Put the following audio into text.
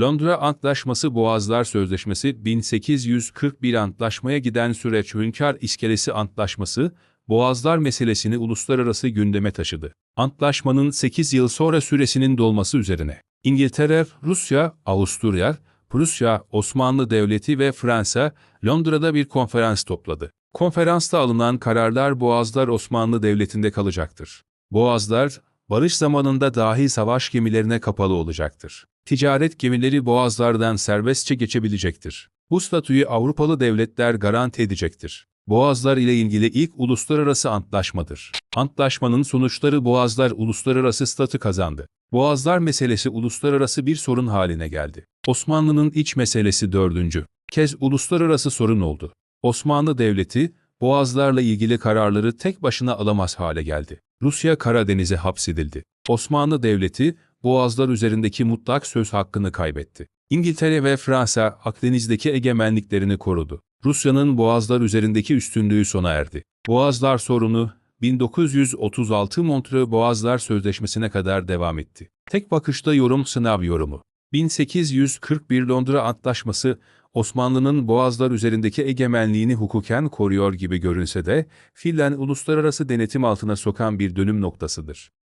Londra Antlaşması Boğazlar Sözleşmesi 1841 Antlaşmaya giden süreç Hünkar İskelesi Antlaşması, Boğazlar meselesini uluslararası gündeme taşıdı. Antlaşmanın 8 yıl sonra süresinin dolması üzerine İngiltere, Rusya, Avusturya, Prusya, Osmanlı Devleti ve Fransa Londra'da bir konferans topladı. Konferansta alınan kararlar Boğazlar Osmanlı Devleti'nde kalacaktır. Boğazlar, barış zamanında dahi savaş gemilerine kapalı olacaktır. Ticaret gemileri boğazlardan serbestçe geçebilecektir. Bu statüyü Avrupalı devletler garanti edecektir. Boğazlar ile ilgili ilk uluslararası antlaşmadır. Antlaşmanın sonuçları Boğazlar uluslararası statü kazandı. Boğazlar meselesi uluslararası bir sorun haline geldi. Osmanlı'nın iç meselesi dördüncü kez uluslararası sorun oldu. Osmanlı Devleti, Boğazlarla ilgili kararları tek başına alamaz hale geldi. Rusya Karadeniz'e hapsedildi. Osmanlı Devleti, Boğazlar üzerindeki mutlak söz hakkını kaybetti. İngiltere ve Fransa Akdeniz'deki egemenliklerini korudu. Rusya'nın Boğazlar üzerindeki üstünlüğü sona erdi. Boğazlar sorunu 1936 Montreux Boğazlar Sözleşmesi'ne kadar devam etti. Tek bakışta yorum sınav yorumu. 1841 Londra Antlaşması, Osmanlı'nın Boğazlar üzerindeki egemenliğini hukuken koruyor gibi görünse de, fiilen uluslararası denetim altına sokan bir dönüm noktasıdır.